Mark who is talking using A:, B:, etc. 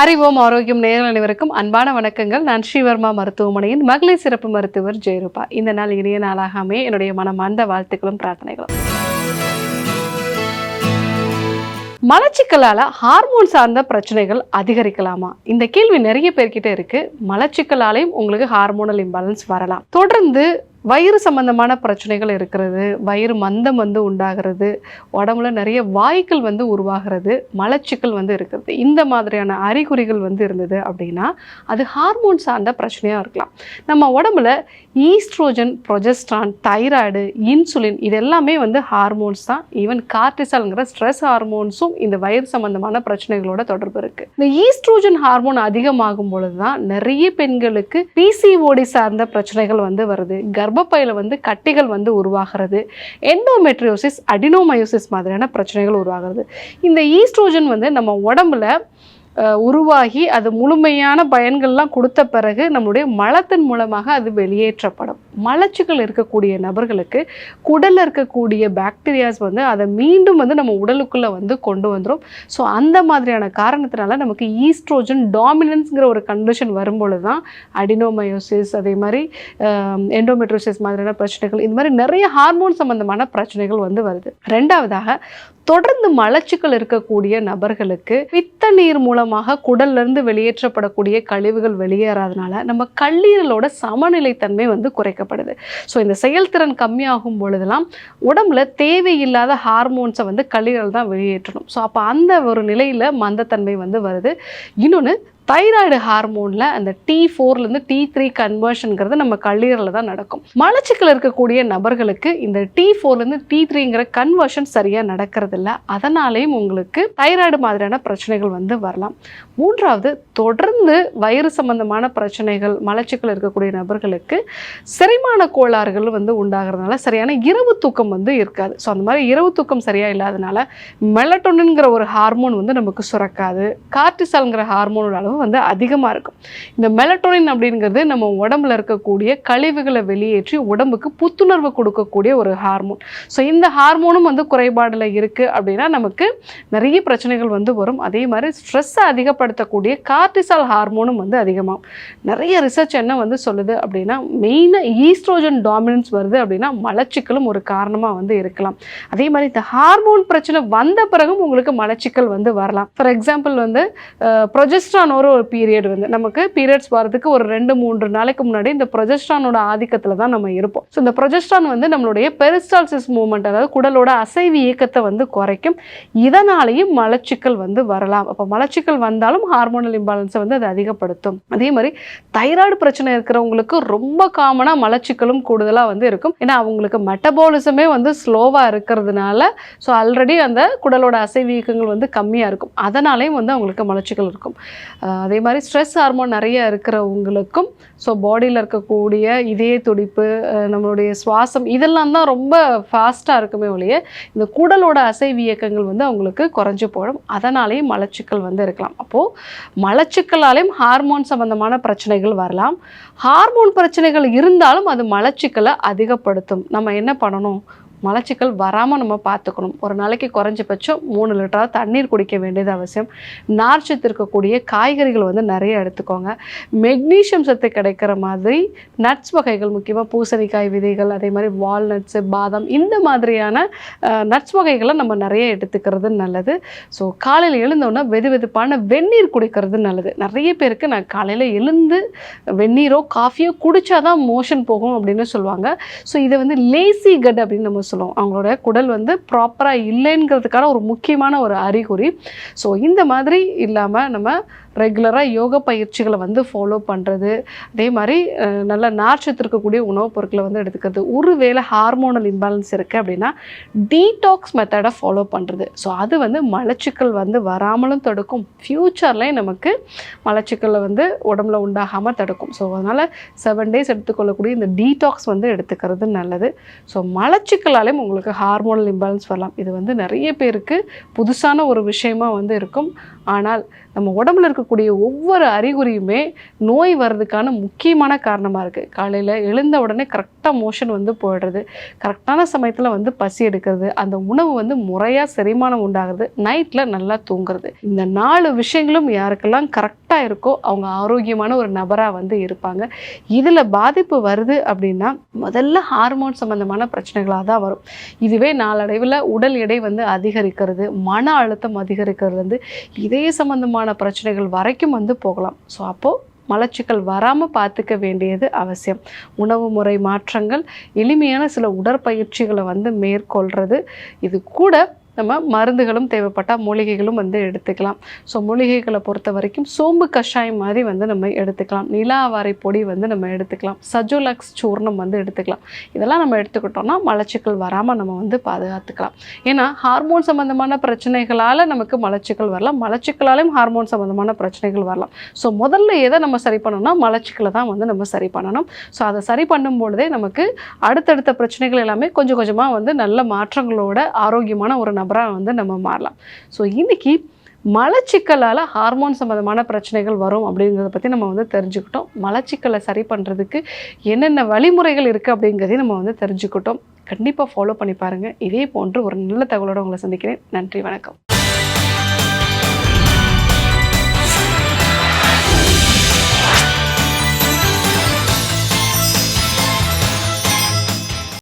A: அறிவோம் ஆரோக்கியம் நேயர்கள் அனைவருக்கும் அன்பான வணக்கங்கள். நான் ஸ்ரீவர்மா மருத்துவமனையின் மகளிர் சிறப்பு மருத்துவர் ஜெயரூபா. இந்த நாள் இனிய நாளாகாமே என்னுடைய மனமார்ந்த வாழ்த்துக்களும் பிரார்த்தனைகளும். மலச்சிக்கலால் ஹார்மோன் சார்ந்த பிரச்சனைகள் அதிகரிக்கலாமா? இந்த கேள்வி நிறைய பேர்கிட்ட இருக்கு. மலச்சிக்கலாலையும் உங்களுக்கு ஹார்மோனல் இம்பேலன்ஸ் வரலாம். தொடர்ந்து வயிறு சம்பந்தமான பிரச்சனைகள் இருக்கிறது வயிறு மந்தம் வந்து உண்டாகிறது உடம்புல நிறைய வாய்க்கள் வந்து உருவாகிறது மலச்சிக்கல் வந்து இருக்கிறது. இந்த மாதிரியான அறிகுறிகள் வந்து இருந்தது அப்படின்னா அது ஹார்மோன் சார்ந்த பிரச்சனையாக இருக்கலாம். நம்ம உடம்புல ஈஸ்ட்ரோஜன் ப்ரொஜெஸ்ட்ரான் தைராய்டு இன்சுலின் இது எல்லாமே வந்து ஹார்மோன்ஸ் தான். ஈவன் கார்டிசால்ங்கிற ஸ்ட்ரெஸ் ஹார்மோன்ஸும் இந்த வயிறு சம்பந்தமான பிரச்சனைகளோட தொடர்பு இருக்குது இந்த ஈஸ்ட்ரோஜன் ஹார்மோன் அதிகமாகும் பொழுது தான் நிறைய பெண்களுக்கு பிசிஓடி சார்ந்த பிரச்சனைகள் வந்து வருது. கர்ப்பப்பையில் வந்து கட்டிகள் வந்து உருவாகிறது. எண்டோமெட்ரியோசிஸ் அடினோமயோசிஸ் மாதிரியான பிரச்சனைகள் உருவாகிறது. இந்த ஈஸ்ட்ரோஜன் வந்து நம்ம உடம்புல உருவாகி அது முழுமையான பயன்கள்லாம் கொடுத்த பிறகு நம்மளுடைய மலத்தின் மூலமாக அது வெளியேற்றப்படும். மலச்சுகள் இருக்கக்கூடிய நபர்களுக்கு குடலில் இருக்கக்கூடிய பாக்டீரியாஸ் வந்து அதை மீண்டும் வந்து நம்ம உடலுக்குள்ளே வந்து கொண்டு வந்துடும் ஸோ அந்த மாதிரியான காரணத்தினால நமக்கு ஈஸ்ட்ரோஜன் டாமினன்ஸுங்கிற ஒரு கண்டிஷன் வரும்பொழுது தான் அடினோமயோசிஸ் அதே மாதிரி எண்டோமெட்ரோசிஸ் மாதிரியான பிரச்சனைகள் இந்த மாதிரி நிறைய ஹார்மோன் சம்பந்தமான பிரச்சனைகள் வந்து வருது. ரெண்டாவதாக தொடர்ந்து மலச்சிக்கல் இருக்கக்கூடிய நபர்களுக்கு பித்த நீர் மூலமாக குடல்ல இருந்து வெளியேற்றப்படக்கூடிய கழிவுகள் வெளியேறாதனால நம்ம கல்லீரலோட சமநிலைத்தன்மை வந்து குறைக்கப்படுது. ஸோ இந்த செயல்திறன் கம்மியாகும் பொழுதெல்லாம் உடம்புல தேவையில்லாத ஹார்மோன்ஸை வந்து கல்லீரல் தான் வெளியேற்றணும். ஸோ அப்போ அந்த ஒரு நிலையில் மந்தத்தன்மை வந்து வருது. இன்னொன்று தைராய்டு ஹார்மோனில் அந்த டி ஃபோர்லேருந்து டி த்ரீ கன்வர்ஷனுங்கிறது நம்ம கல்லீரலில் தான் நடக்கும். மலச்சிக்கல் இருக்கக்கூடிய நபர்களுக்கு இந்த டி ஃபோர்லேருந்து டி த்ரீங்கிற கன்வர்ஷன் சரியாக நடக்கிறதில்ல. அதனாலேயும் உங்களுக்கு தைராய்டு மாதிரியான பிரச்சனைகள் வந்து வரலாம். மூன்றாவது தொடர்ந்து வயிறு சம்பந்தமான பிரச்சனைகள் மலச்சிக்கல் இருக்கக்கூடிய நபர்களுக்கு செரிமான கோளாறுகள் வந்து உண்டாகிறதுனால சரியான இரவு தூக்கம் வந்து இருக்காது. ஸோ அந்த மாதிரி இரவு தூக்கம் சரியாக இல்லாதனால மெலட்டோனுங்கிற ஒரு ஹார்மோன் வந்து நமக்கு சுரக்காது. கார்டிசால்ங்கிற ஹார்மோனோட அளவு வந்து அதிகமாக இருக்கும். இந்த மெலட்டோனின் அப்படிங்கிறது நம்ம உடம்புல இருக்கக்கூடிய கழிவுகளை வெளியேற்றி உடம்புக்கு புத்துணர்வு கொடுக்கக்கூடிய ஒரு ஹார்மோன் ஸோ இந்த ஹார்மோனும் வந்து குறைபாடில் இருக்குது அப்படின்னா நமக்கு நிறைய பிரச்சனைகள் வந்து வரும். அதே மாதிரி ஸ்ட்ரெஸ்ஸை அதிகப்படுத்தக்கூடிய கார்டிசால் ஹார்மோனும் வந்து அதிகமாகும். நிறைய ரிசர்ச் என்ன வந்து சொல்லுது அப்படின்னா மெயினாக ஈஸ்ட்ரோஜன் டாமினன்ஸ் வருது அப்படின்னா மலச்சிக்கலும் ஒரு காரணமாக வந்து இருக்கலாம். அதே மாதிரி இந்த ஹார்மோன் பிரச்சனை வந்த பிறகும் உங்களுக்கு மலச்சிக்கல் வந்து வரலாம். ஃபார் எக்ஸாம்பிள் வந்து ப்ரொஜெஸ்ட்ரான் ஒரு ஒரு பீரியட் வந்து நமக்கு பீரியட்ஸ் வரதுக்கு ஒரு ரெண்டு மூன்று நாளைக்கு முன்னாடி இந்த ப்ரொஜெஸ்ட்ரானோட ஆதிக்கத்தில் தான் நம்ம இருப்போம். ஸோ இந்த ப்ரொஜெஸ்ட்ரான் வந்து நம்மளுடைய பெரிஸ்டால்சிஸ் மூவ்மெண்ட் அதாவது குடலோட அசைவு இயக்கத்தை வந்து குறைக்கும். இதனாலேயும் மலச்சிக்கல் வந்து வரலாம். அப்போ மலச்சிக்கல் வந்தாலும் ஹார்மோனல் இம்பாலன்ஸை வந்து அது அதிகப்படுத்தும். அதே மாதிரி தைராய்டு பிரச்சனை இருக்கிறவங்களுக்கு ரொம்ப காமனாக மலச்சிக்கலும் கூடுதலாக வந்து இருக்கும். ஏன்னா அவங்களுக்கு மெட்டபாலிசமே வந்து ஸ்லோவாக இருக்கிறதுனால ஸோ ஆல்ரெடி அந்த குடலோட அசைவு இயக்கங்கள் வந்து கம்மியாக இருக்கும். அதனாலேயும் வந்து அவங்களுக்கு மலச்சிக்கல் இருக்கும். அதே மாதிரி ஸ்ட்ரெஸ் ஹார்மோன் நிறைய இருக்கிறவங்களுக்கும் ஸோ பாடியில் இருக்கக்கூடிய இதய துடிப்பு நம்மளுடைய சுவாசம் இதெல்லாம் தான் ரொம்ப ஃபாஸ்ட்டாக இருக்குமே ஒழிய இந்த குடலோட அசைவு இயக்கங்கள் வந்து அவங்களுக்கு குறைஞ்சு போயிடும். அதனாலேயும் மலச்சிக்கல் வந்து இருக்கலாம். அப்போது மலச்சிக்கலாலேயும் ஹார்மோன் சம்மந்தமான பிரச்சனைகள் வரலாம். ஹார்மோன் பிரச்சனைகள் இருந்தாலும் அது மலச்சிக்கலை அதிகப்படுத்தும். நம்ம என்ன பண்ணணும்? மலச்சிக்கல் வராமல் நம்ம பார்த்துக்கணும். ஒரு நாளைக்கு குறைஞ்சபட்சம் மூணு லிட்டராக தண்ணீர் குடிக்க வேண்டியது அவசியம். நார்ச்சத்து இருக்கக்கூடிய காய்கறிகள் வந்து நிறைய எடுத்துக்கோங்க. மெக்னீஷியம் சத்து கிடைக்கிற மாதிரி நட்ஸ் வகைகள் முக்கியமாக பூசணிக்காய் விதைகள் அதே மாதிரி வால்நட்ஸு பாதாம் இந்த மாதிரியான நட்ஸ் வகைகளை நம்ம நிறைய எடுத்துக்கிறது நல்லது. ஸோ காலையில் எழுந்தோன்னா வெது வெதுப்பான வெந்நீர் குடிக்கிறது நல்லது. நிறைய பேருக்கு நான் காலையில் எழுந்து வெந்நீரோ காஃபியோ குடித்தாதான் மோஷன் போகும் அப்படின்னு சொல்லுவாங்க. ஸோ இதை வந்து லேசி கட் அப்படின்னு நம்ம சொல்லுவோம். அவங்களோட குடல் வந்து ப்ராப்பராக இல்லைங்கிறதுக்கான ஒரு முக்கியமான ஒரு அறிகுறி. ஸோ இந்த மாதிரி இல்லாமல் நம்ம ரெகுலராக யோக பயிற்சிகளை வந்து ஃபாலோ பண்ணுறது அதே மாதிரி நல்ல நார்ச்சத்து இருக்கக்கூடிய உணவுப் பொருட்களை வந்து எடுத்துக்கிறது. ஒருவேளை ஹார்மோனல் இம்பேலன்ஸ் இருக்குது அப்படின்னா டீடாக்ஸ் மெத்தடை ஃபாலோ பண்ணுறது ஸோ அது வந்து மலச்சிக்கல் வந்து வராமலும் தடுக்கும். ஃப்யூச்சர்லேயும் நமக்கு மலச்சிக்கலை வந்து உடம்புல உண்டாகாமல் தடுக்கும். ஸோ அதனால் செவன் டேஸ் எடுத்துக்கொள்ளக்கூடிய இந்த டீடாக்ஸ் வந்து எடுத்துக்கிறது நல்லது. ஸோ மலச்சிக்கலாலேயும் உங்களுக்கு ஹார்மோனல் இம்பேலன்ஸ் வரலாம். இது வந்து நிறைய பேருக்கு புதுசான ஒரு விஷயமா வந்து இருக்கும். ஆனால் நம்ம உடம்புல இருக்கக்கூடிய ஒவ்வொரு அறிகுறியுமே நோய் வர்றதுக்கான முக்கியமான காரணமாக இருக்குது காலையில் எழுந்த உடனே கரெக்டாக மோஷன் வந்து போயிடுறது கரெக்டான சமயத்தில் வந்து பசி எடுக்கிறது அந்த உணவு வந்து முறையாக செரிமானம் உண்டாகிறது நைட்டில் நல்லா தூங்குறது. இந்த நாலு விஷயங்களும் யாருக்கெல்லாம் கரெக்டாக இருக்கோ அவங்க ஆரோக்கியமான ஒரு நபராக வந்து இருப்பாங்க. இதில் பாதிப்பு வருது அப்படின்னா முதல்ல ஹார்மோன் சம்மந்தமான பிரச்சனைகளாக தான் வரும். இதுவே நாளடைவில் உடல் எடை வந்து அதிகரிக்கிறது மன அழுத்தம் அதிகரிக்கிறது வந்து இதய சம்பந்தமான பிரச்சனைகள் வரைக்கும் வந்து போகலாம். ஸோ அப்போது மலச்சிக்கல் வராமல் பார்த்துக்க வேண்டியது அவசியம். உணவு முறை மாற்றங்கள் எளிமையான சில உடற்பயிற்சிகளை வந்து மேற்கொள்கிறது இது கூட நம்ம மருந்துகளும் தேவைப்பட்டால் மூலிகைகளும் வந்து எடுத்துக்கலாம். ஸோ மூலிகைகளை பொறுத்த வரைக்கும் சோம்பு கஷாயம் மாதிரி வந்து நம்ம எடுத்துக்கலாம். நிலாவாரை பொடி வந்து நம்ம எடுத்துக்கலாம். சஜோலக்ஸ் சூர்ணம் வந்து எடுத்துக்கலாம். இதெல்லாம் நம்ம எடுத்துக்கிட்டோம்னா மலச்சிக்கல் வராமல் நம்ம வந்து பாதுகாத்துக்கலாம். ஏன்னா ஹார்மோன் சம்மந்தமான பிரச்சனைகளால் நமக்கு மலச்சிக்கல் வரலாம். மலச்சிக்கலாலையும் ஹார்மோன் சம்மந்தமான பிரச்சனைகள் வரலாம். ஸோ முதல்ல எதை நம்ம சரி பண்ணணும்னா மலச்சிக்கலை தான் வந்து நம்ம சரி பண்ணணும். ஸோ அதை சரி பண்ணும் பொழுதே நமக்கு அடுத்தடுத்த பிரச்சனைகள் எல்லாமே கொஞ்சம் கொஞ்சமாக வந்து நல்ல மாற்றங்களோட ஆரோக்கியமான ஒரு நபராக வந்து நம்ம மாறலாம். ஸோ இன்னைக்கு மலச்சிக்கலால் ஹார்மோன் சம்மந்தமான பிரச்சனைகள் வரும் அப்படிங்கிறத பற்றி நம்ம வந்து தெரிஞ்சுக்கிட்டோம். மலச்சிக்கலை சரி பண்ணுறதுக்கு என்னென்ன வழிமுறைகள் இருக்குது அப்படிங்கிறதையும் நம்ம வந்து தெரிஞ்சுக்கிட்டோம். கண்டிப்பாக ஃபாலோ பண்ணி பாருங்கள் இதே போன்று ஒரு நல்ல தகவலோடு உங்களை சந்திக்கிறேன். நன்றி வணக்கம்.